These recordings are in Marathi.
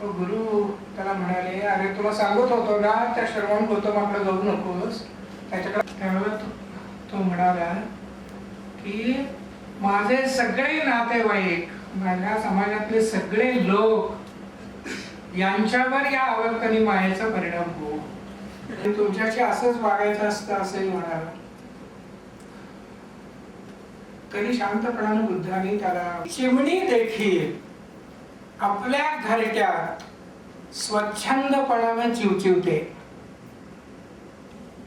तो गुरु त्याला म्हणाले अरे तुला सांगत होतो ना त्या श्रवण गौतमाकडे जाऊ नकोस. त्याच्याकडे त्यावेळेला तो म्हणाला की माझे सगळे नातेवाईक माझ्या समाजातले सगळे लोक यांच्यावर या आवर्तनी मायेचा परिणाम हो तुमच्याशी असंच वागायचं असतं असंही म्हणाला. तरी शांतपणाने बुद्धाने त्याला चिमणी देखील आपल्या घरट्यात स्वच्छंदपणानं चिवचिवते.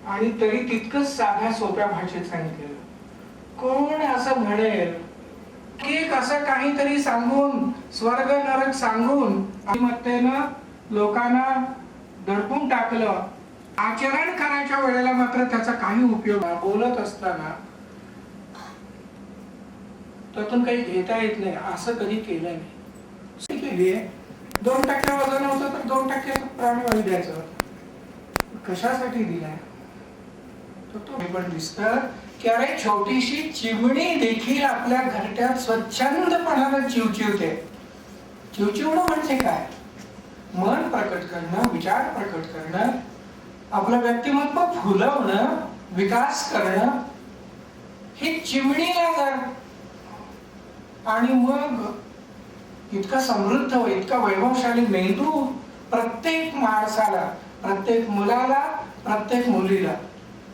आणि तरी तितकंच साध्या सोप्या भाषेत सांगितलेलं. कोण असं म्हणेल? की एक असं काहीतरी सांगून स्वर्ग नरक सांगून मत्तेनं लोकांना दडपून टाकलं. आचरण करायच्या वेळेला मात्र त्याचा काही उपयोग बोलत असताना त्यातून काही घेता येत नाही. असं कधी केलं नाही. केली आहे. दोन टक्के वजन होतं तर दोन टक्के प्राणवायू द्यायचं. कशासाठी दिलाय? तर तो पण दिसत की अरे छोटीशी चिमणी देखील आपल्या घरट्यात स्वच्छंदपणानं चिवचिवते. चिवचिवणं म्हणजे काय? मन प्रकट करणं विचार प्रकट करणं आपलं व्यक्तिमत्व फुलवणं विकास करणं. हे चिमणीला जर आणि मग इतका समृद्ध व इतका वैभवशाली मेंदू प्रत्येक माणसाला प्रत्येक मुलाला प्रत्येक मुलीला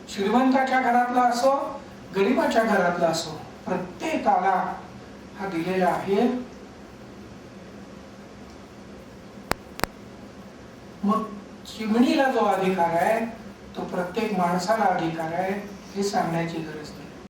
श्रीमंताच्या घरातला असो गरिबाच्या घरातला असो प्रत्येकाला हा दिलेला आहे. मग चिमणीला जो अधिकार आहे तो प्रत्येक माणसाला अधिकार आहे हे सांगण्याची गरज नाही.